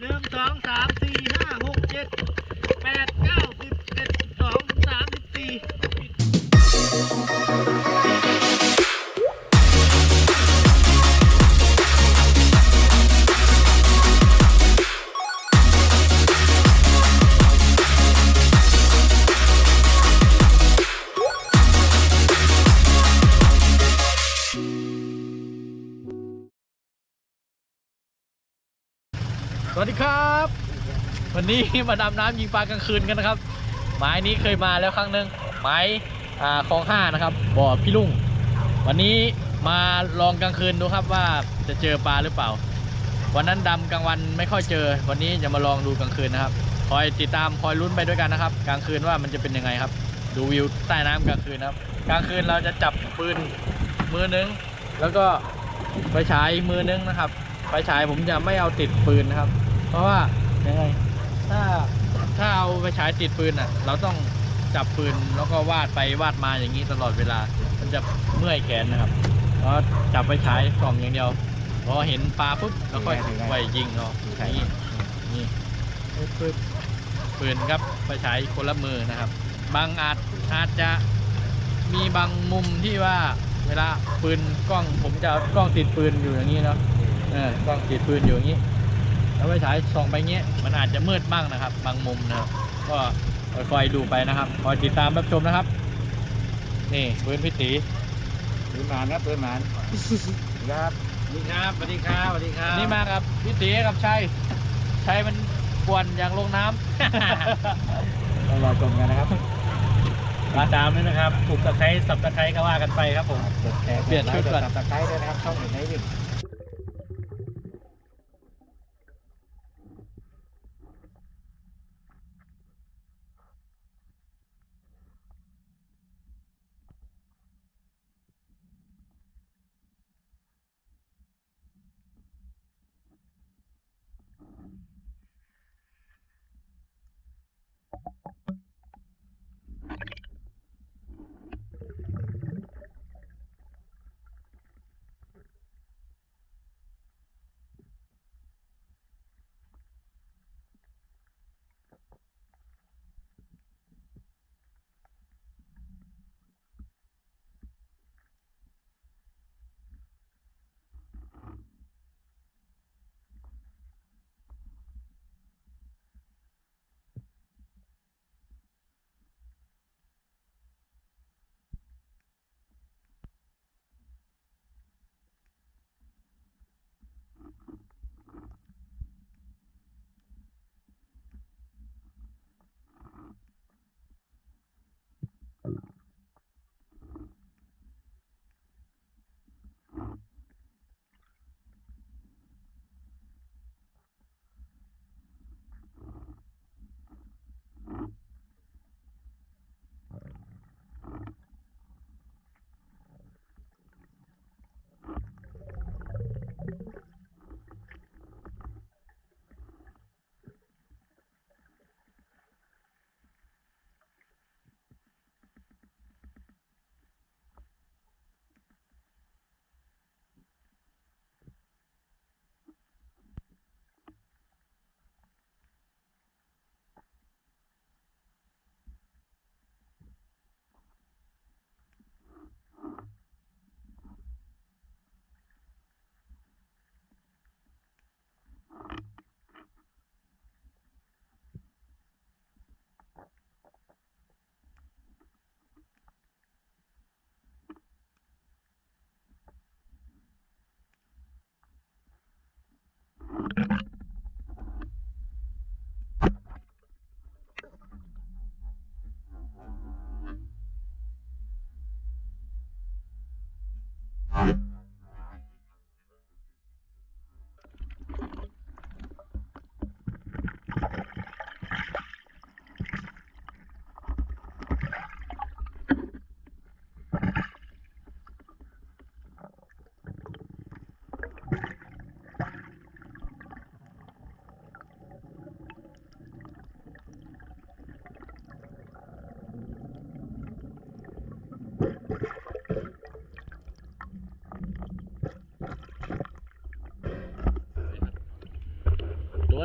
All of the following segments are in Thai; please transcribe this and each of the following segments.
หนึ่งสองสามสี่ห้าหกเจ็ดแปดเก้าสิบเอ็ดสองสามสิบสี่ วันนี้มาดำน้ำยิงปลากลางคืนกันนะครับหมายนี้เคยมาแล้วครั้งหนึ่งหมายอ่าคลองห้านะครับบ่อพี่ลุงวันนี้มาลองกลางคืนดูครับว่าจะเจอปลาหรือเปล่า วันนั้นดำกลางวันไม่ค่อยเจอ วันนี้จะมาลองดูกลางคืนนะครับ คอยติดตามคอยลุ้นไปด้วยกันนะครับ กลางคืนว่ามันจะเป็นยังไงครับ ดูวิวใต้น้ำกลางคืนนะครับกลางคืนเราจะจับปืนมือนึง แล้วก็ไฟฉายมือนึงนะครับไฟฉายผมจะไม่เอาติดปืนนะครับ เพราะว่ายังไง ถ้าถ้าเอาไปฉายติดปืนอะ เราต้องจับปืนแล้วก็วาดไปวาดมาอย่างนี้ตลอดเวลา มันจะเมื่อยแขนนะครับเพราะจับไปฉายส่องอย่างเดียวพอเห็นปลาปุ๊บแล้วก็ไว้ยิงเนาะนี่นี่ปึ๊บปึ๊บปืนครับไปฉายคนละมือนะครับ บางอาจอาจจะมีบางมุมที่ว่าเวลาปืนกล้องผมจะเอากล้องติดปืนอยู่อย่างนี้เนาะเออกล้องติดปืนอยู่อย่างนี้ แล้วไปฉายส่องไปเงี้ยมันอาจจะมืดบ้างนะครับ บางมุมนะครับก็คอยๆดูไปนะครับคอยติดตามรับชมนะครับ นี่ปืนพิตีปืนหมานครับปืนหมานครับสวัสดีครับสวัสดีครับสวัสดีครับนี่มากับพิตีกับชัยชัยมันกวนอย่างลงน้ำเรารอชมกันนะครับติดตามด้วยนะครับถูกตะไคร้สับตะไคร้ก็ว่ากันไปครับผมเปลี่ยนชุดก่อนสับตะไคร้ด้วยนะครับช่องเห็นไ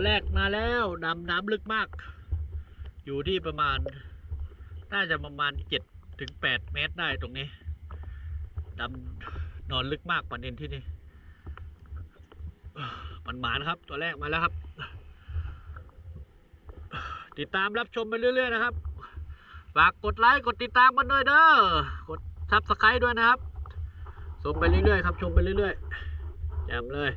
หมวิ่งแล้วดำน้ำลึกมาก อยู่ที่ประมาณ น่าจะประมาณเจ็ดถึงแปดเมตรได้ตรงนี้ดำนอนลึกมากปานเอ็นที่นี่มันหมานครับ ตัวแรกมาแล้วครับ ติดตามรับชมไปเรื่อย ๆ นะครับฝากกดไลค์กดติดตามกันด้วยเด้อกดซับสไครต์ด้วยนะครับชมไปเรื่อยๆครับ ชมไปเรื่อยๆแจมเลย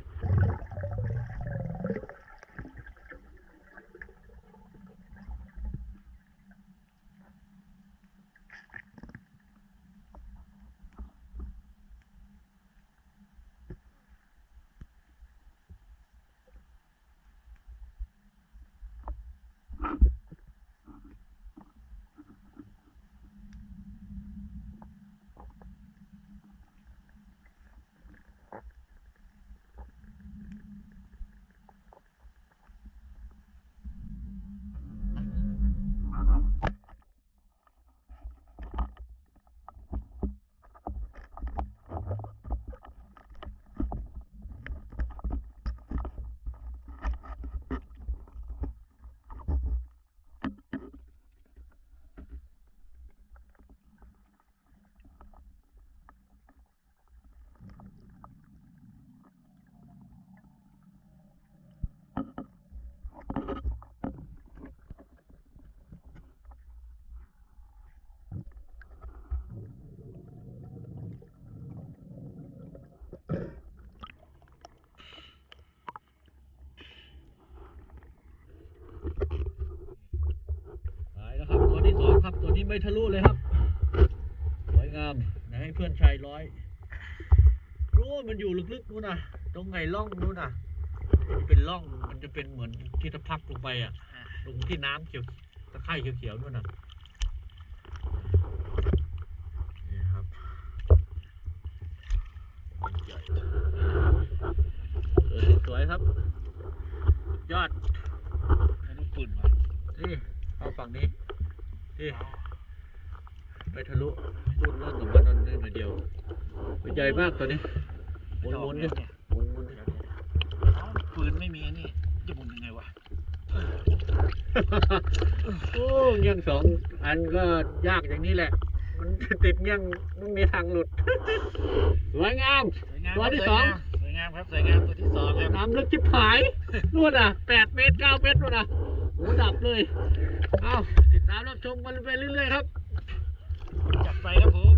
ตัวนี้ไม่ทะลุเลยครับสวยงามเดี๋ยวให้เพื่อนชายร้อย รู้ว่ามันอยู่ลึกๆนู้นนะตรงไงร่องนู้นนะมันเป็นร่องมันจะเป็นเหมือนที่ตะพักลงไปอะ ลงที่น้ำเขียวตะไคร่เขียวๆนู้นน่ะนี่ครับใหญ่เออสวยครับสุดยอดอันนี้ปืนมานี่เอาฝั่งนี้ นี่ไปทะลุรุ่นเรื่องกับมันนั่นนิดเดียวใหญ่มากตัวนี้หมุนหมุนๆดิหมุนหมุนๆดิเอ้าปืนไม่มีอันนี่จะหมุนยังไงวะโอ้เงี้ยงสองอันก็ยากอย่างนี้แหละ มันติดเงี้ยงมันมีทางหลุดสวยงามสวยงามตัวที่ครับสองสวยงามครับสวยงามตัวที่สองครับน้ำลึกชิบหายนู่นอะแปดเมตรเก้าเมตรนู่นอะ โหดับเลย เอาติดตามรับชมกันไปเรื่อยๆครับ จัดไปครับผม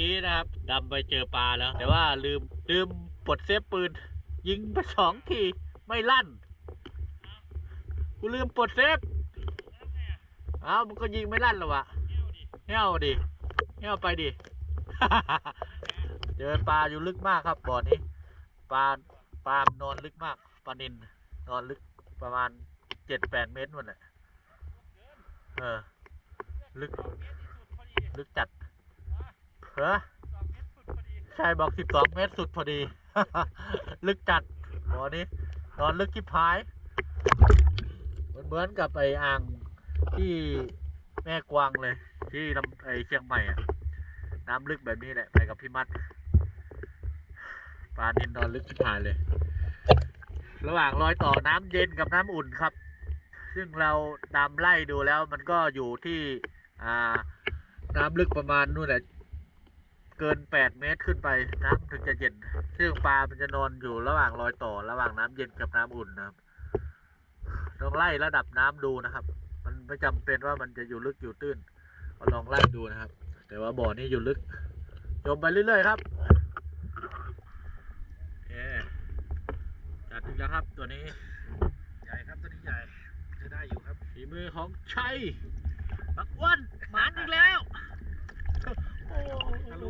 กี้นะครับดำไปเจอปลาแล้ว แต่ว่าลืมลืมปลดเซฟปืน ยิงไปสองทีไม่ลั่น กูลืมปลดเซฟเอ้ามันก็ยิงไม่ลั่นหรอวะเหี้ยวดิเหี้ยวไปดิ เจอปลาอยู่ลึกมากครับบ่อนี้ ปลาปลานอนลึกมาก ปลานินนอนลึกประมาณเจ็ดแปดเมตรนู่นแหละเออ ลึก ลึกจัด เหรอใช่บอกสิบสองเมตรสุดพอดี ลึกจัดบ่อนี้นอนลึกที่พาย เหมือนเหมือนกับไออ่างที่แม่กวางเลย ที่ลำไอเชียงใหม่อะน้ำลึกแบบนี้แหละ ไปกับพี่มัดปลานินนอนลึกที่พายเลย ระหว่างรอยต่อน้ำเย็นกับน้ำอุ่นครับ ซึ่งเราตามไล่ดูแล้วมันก็อยู่ที่ อ่า น้ำลึกประมาณนู่นแหละ เกิน 8 เมตรขึ้นไปน้ำถึงจะเย็นซึ่งปลามันจะนอนอยู่ระหว่างรอยต่อ ระหว่างน้ำเย็นกับน้ำอุ่นนะครับลองไล่ระดับน้ำดูนะครับ มันไม่จำเป็นว่ามันจะอยู่ลึกอยู่ตื้นก็ลองไล่ดูนะครับ แต่ว่าบ่อนี้อยู่ลึกจมไปเรื่อยๆครับโอเคจัดถึงแล้วครับ ตัวนี้ ใหญ่ครับตัวนี้ใหญ่จะได้อยู่ครับฝีมือของชัยปักอ้วนหมานอีกแล้วโอ้โห ฝน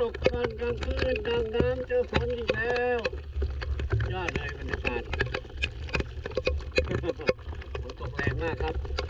ตกตอนกลางคืนกลางน้ำเจอฝนอีกแล้วยอดเลยบรรยากาศฝนตกแรงมากครับ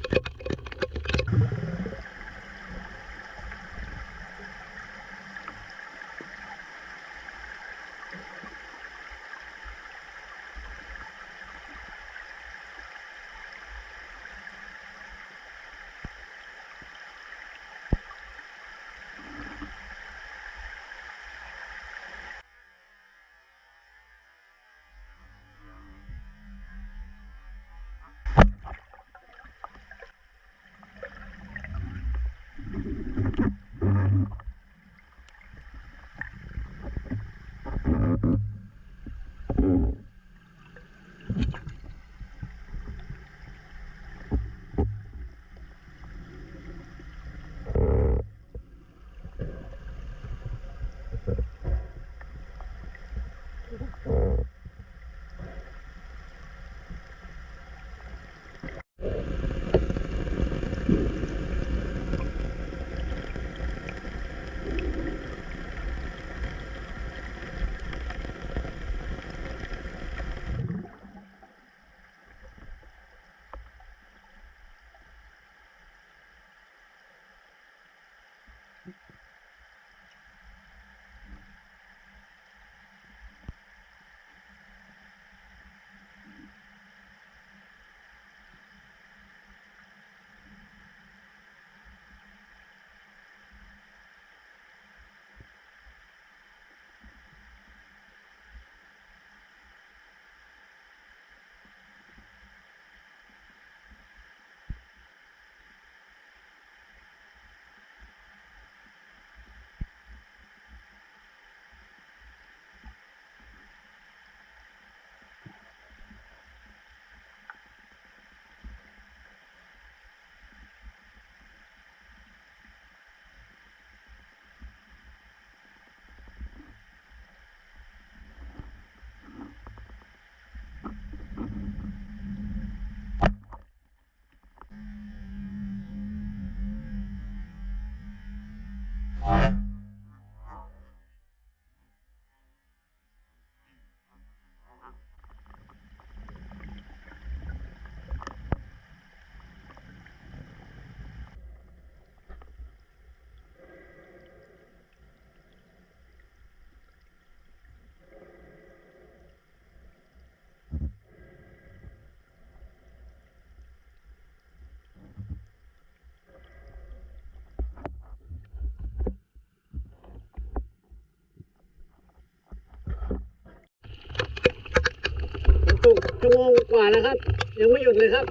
ชั่วโมงกว่าแล้วครับ ยังไม่หยุดเลยครับ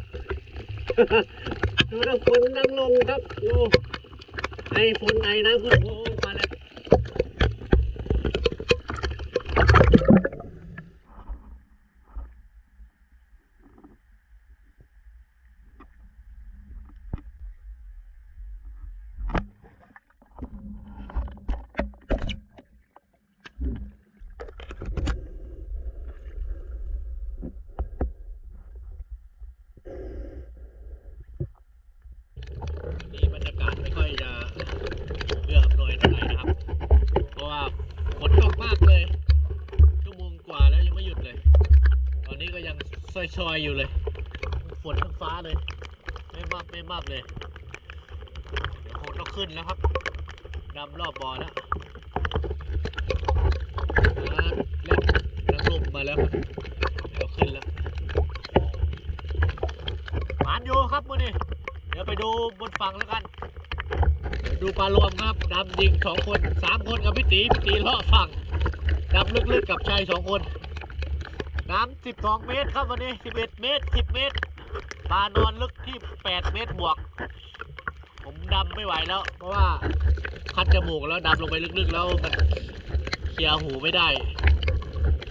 ดูน้ำฝนน้ำลงครับดูไอฝนไอน้ำฝนโอ้ ชอยอยู่เลย ฝนทั้งฟ้าเลย ไม่มับไม่มับเลย เดี๋ยวคงต้องขึ้นแล้วครับดำรอบบอแล้วอ่าเล่นน้ำลมมาแล้วครับเดี๋ยวขึ้นแล้วหมานอยู่ครับมือนี่เดี๋ยวไปดูบนฝั่งแล้วกันเดี๋ยวดูปลารวมครับดำยิงสองคนสามคนกับพี่ตีพี่ตีลาะฝั่งดำลึกๆกับชายสองคน น้ำสิบสองเมตรครับวันนี้สิบเอ็ดเมตรสิบเมตรปลานอนลึกที่แปดเมตรบวก ผมดำไม่ไหวแล้ว เพราะว่าคัดจมูกแล้วดำลงไปลึกๆแล้วมันเคลียหูไม่ได้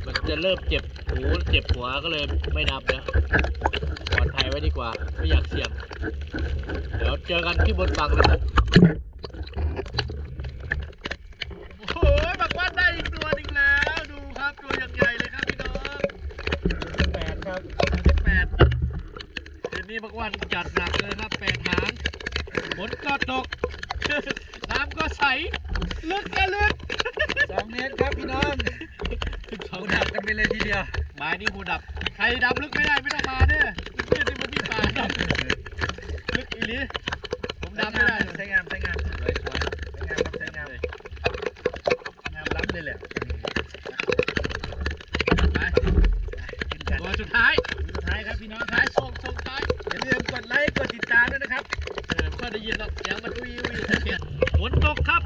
มันจะเริ่มเจ็บหูเจ็บหัวก็เลยไม่ดำแล้วปลอดภัยไว้ดีกว่า ไม่อยากเสี่ยง เดี๋ยวเจอกันที่บนฝั่งนะครับโอ้โหบักวันได้อีกตัวหนึงแล้ว ดูครับตัวอย่างใหญ่เลยครับพี่น้องแปด ครับแปดเดี๋ยวนี้บักวันจัดหนักเลยครับแปดหางฝนก็ตก น้ำก็ใส ลึกก็ลึกสองเมตรครับพี่น้องสองหูดับกันไปเลยทีเดียวหมายนี้หูดับ ใครดำลึกไม่ได้ไม่ต้องมาเด้อเพื่อนที่มันมีป่าดำลึกอีหลีผมดำไม่ได้ใช้งามใช้งามสวยสวยใช้งามครับใช้งามงามล้ำเลยแหละ ไป กินกัน ตัวสุดท้าย สุดท้ายครับพี่น้องค ท้า รั ย บ ส่งส่งท้าย อย่าลืมกดไลค์กดติดตามด้วยนะครับ เออเพื่อได้ ยินหรอกเสียงมันอุ้ยอุ้ยเสียงฝนตกครับ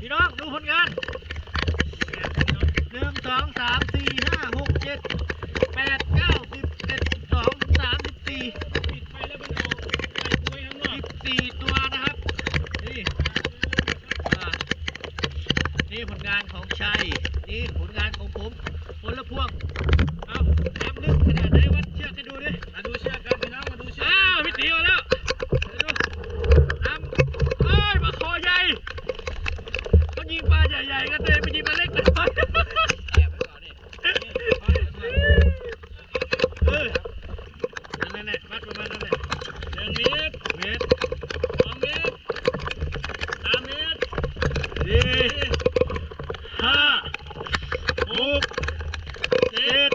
พี่น้องดูผลงานหนึ่งสองสามสี่ห้าหกเจ็ดแปดเก้าสิบเอ็ดสิบสองสิบสามสิบสี่ปิดไปแล้วมันเอาไปคุยข้างนอกสิบสี่ตัวนะครับ นี่อ่านี่ผลงานของชัย นี่ผลงานของผมคนละพวง เอาน้ำลึกขนาดไหนวัดเชือกให้ดูดิ มาดูเชือกกันพี่น้องมาดูเชือกอ้าวพี่ตีมาแล้วเดี๋ยวดูน้ำเอ้ยมาคอใหญ่เขายิงปลาใหญ่ๆกันเลยไปยิงปลาเล็กไปแอบไว้ก่อนนี่เออนั่นแหละวัดประมาณนั้นแหละหนึ่งเมตรเมตรสองเมตรสามเมตรสี่ห้าหกเจ็ด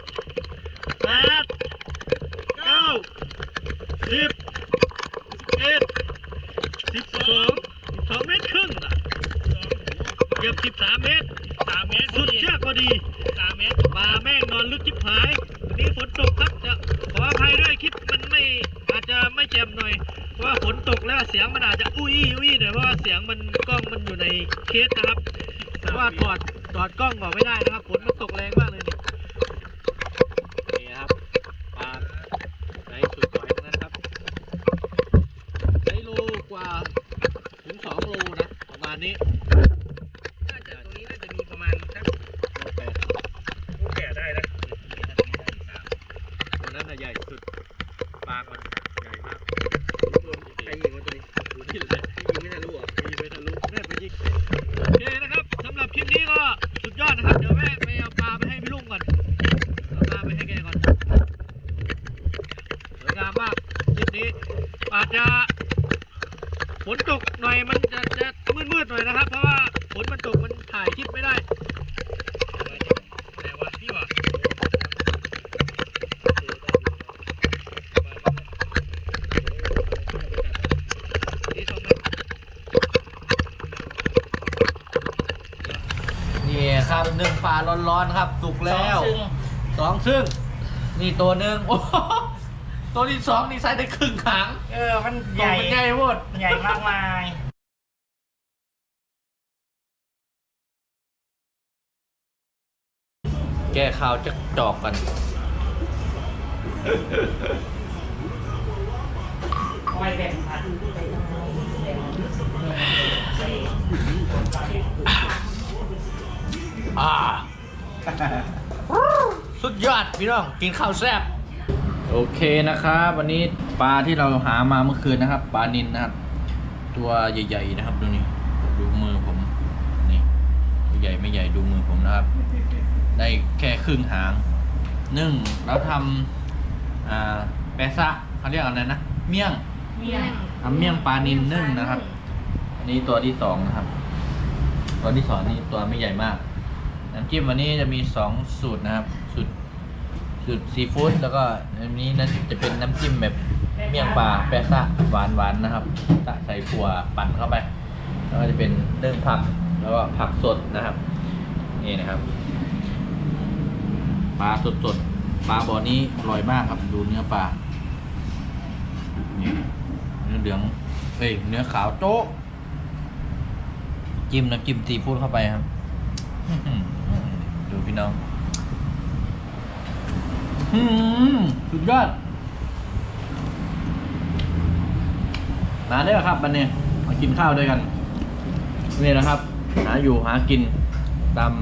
แปดเก้าสิบสิบเอ็ดสิบสองสิบสองเมตรครึ่งน่ะเกือ บสิบสามเมตรสามเมตรสุดเชือกพอดีสามเมตรปลาแม่งนอนลึกจิบหายวันนี้ฝนตกครับจะขออภัยด้วยคลิปมันไม่อาจจะไม่แจ่มหน่อยเพราะว่าฝนตกแล้วเสียงมันอาจจะอุ้ยอุ้ยหน่อยเพราะว่าเสียงมันกล้องมันอยู่ในเคสนะครับเพราะว่าถอดถอดกล้องออกไม่ได้นะครับฝนมันตกแรงมากเลยนี่ นี่ครับปลาไซส์สุดสวยทั้งนั้นครับไซส์โลกว่าถึงสองโลนะประมาณนี้ น่าจะตรงนี้น่าจะมีประมาณสัก โลแปด ผู้แก่ได้นะ ตัวนั้นน่ะใหญ่สุดปลา มันใหญ่มาก ใครยิงวะตัวนี้ ดูที่เลย ยิงไม่ทะลุเหรอ มีไปทะลุแม่ไปยิงโอเคนะครับสำหรับคลิปนี้ก็สุดยอดนะครับ เดี๋ยวแม่ไปเอาปลาไปให้พี่ลุงก่อนเอาปลาไปให้แกก่อนสวยงามมากคลิปนี้อาจจะ ฝนตกหน่อยมันจะจะมืดๆหน่อยนะครับ เพราะว่าฝนมันตกมันถ่ายคลิปไม่ได้แต่ว่าพี่ว่านี่ครับหนึ่งปลาร้ อนๆครับสุกแล้วสองซึ่ง นี่ตัวหนึ่งโอ้โหตัวที่สองนี่ใส่ได้ครึ่งหางเออ มันใหญ่ใหญ่หมดใหญ่มากมายแก้ข่าวจะจอกกันไม่แบ่งพันอ่า สุดยอดพี่น้องกินข้าวแซ่บโอเคนะครับ วันนี้ปลาที่เราหามาเมื่อคืนนะครับปลานินนะครับ ตัวใหญ่ ๆ นะครับดูนี่ดูมือผมนี่ตัวใหญ่ไม่ใหญ่ดูมือผมนะครับ ได้แค่ครึ่งหางนึ่งแล้วทำอ่าแปะซะเขาเรียกอะไรนะเมี่ยงเมี่ยงทำเมี่ยงปลานินนึ่งนะครับ อันนี้ตัวที่สองนะครับ ตัวที่สองนี่ตัวไม่ใหญ่มาก น้ำจิ้มวันนี้จะมีสองสูตรนะครับสูตรจุดซีฟู้ดแล้วก็อันนี้นั้นจะเป็นน้ำจิ้มแบบเมี่ยงปลาแปะซะหวานหวานๆนะครับตะใส่ถั่วปั่นเข้าไปแล้วก็จะเป็นเรื่องผักแล้วก็ผักสดนะครับนี่นะครับปลาสดสดๆปลาบ่อนี้อร่อยมากครับดูเนื้อปลานี่เนื้อเหลืองเอ้ยเนื้อขาวโจ๊ะจิ้มน้ำจิ้มซีฟู้ดเข้าไปครับ ดูพี่น้องสุดยอด มาได้ครับวันเนี้มากินข้าวด้วยกัน นี่นะครับ หาอยู่หากินตาม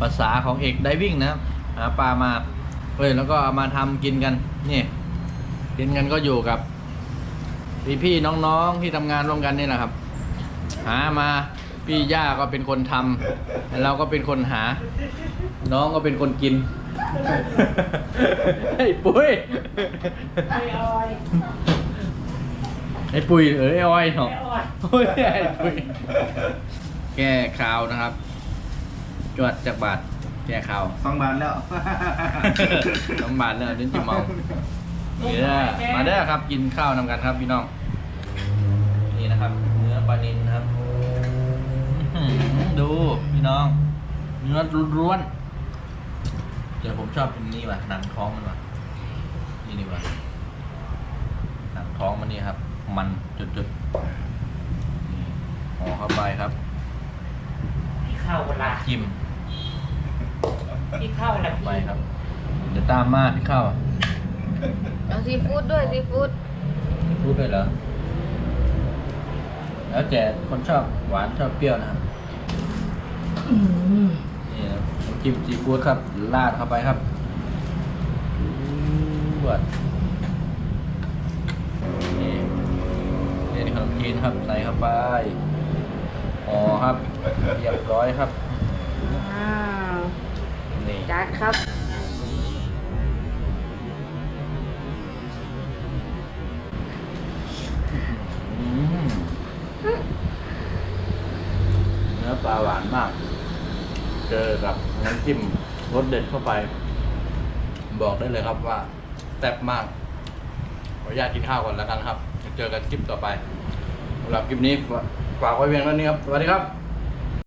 ภาษาของเอกไดวิ่งนะครับ หาปลามาเฮ้ยแล้วก็เอามาทำกินกัน นี่ กินกันก็อยู่กับพี่พี่น้องๆที่ทำงานร่วมกันนี่แหละครับ หามา พี่ย่าก็เป็นคนทำแล้วเราก็เป็นคนหา น้องก็เป็นคนกินไอ้ปุ้ยไอออยไอ้ปุ้ยเออไอ้อ้อยเนาะไอออยโอ้ยไอ้ปุ้ยแก้ข่าวนะครับ จวดจากบาทแก้ข่าวสองบาทแล้วสองบาทเนี่ยเดินจิมเมานี่เด้อมาเด้อครับกินข้าวนำกันครับพี่น้องนี่นะครับ เนื้อปลานินครับอื้อหือ ดูพี่น้องเนื้อร้วนๆแต่ผมชอบเป็นนี่ว่ะหนังท้องมันว่ะนี่นี่ว่ะหนังท้องมันนี่ครับ มันจุดๆนี่ห่อเข้าไปครับพี่เข้าเวลาจิ้มพี่เข้าแล้วไปครับเดี๋ยวตามมาพี่ข้าวเอาซีฟู้ดด้วยซีฟู้ดพูดด้วยเหรอแล้วแต่คนชอบหวานชอบเปรี้ยวนะครับ นี่นะน้ำจิ้มซีฟู้ดครับราดเข้าไปครับบวดนี่นี่ขนมจีนครับใส่เข้าไปอ๋อครับเรียบร้อยครับอ้าวนี่จัดครับอืมเนื้อปลาหวานมาก เจอกับน้ำจิ้มรสเด็ดเข้าไป บอกได้เลยครับว่าแซ่บมาก ขออนุญาตกินข้าวก่อนแล้วกันครับ เจอกันคลิปต่อไปสำหรับคลิปนี้ฝากไว้เพียงเท่านี้ครับ สวัสดีครับ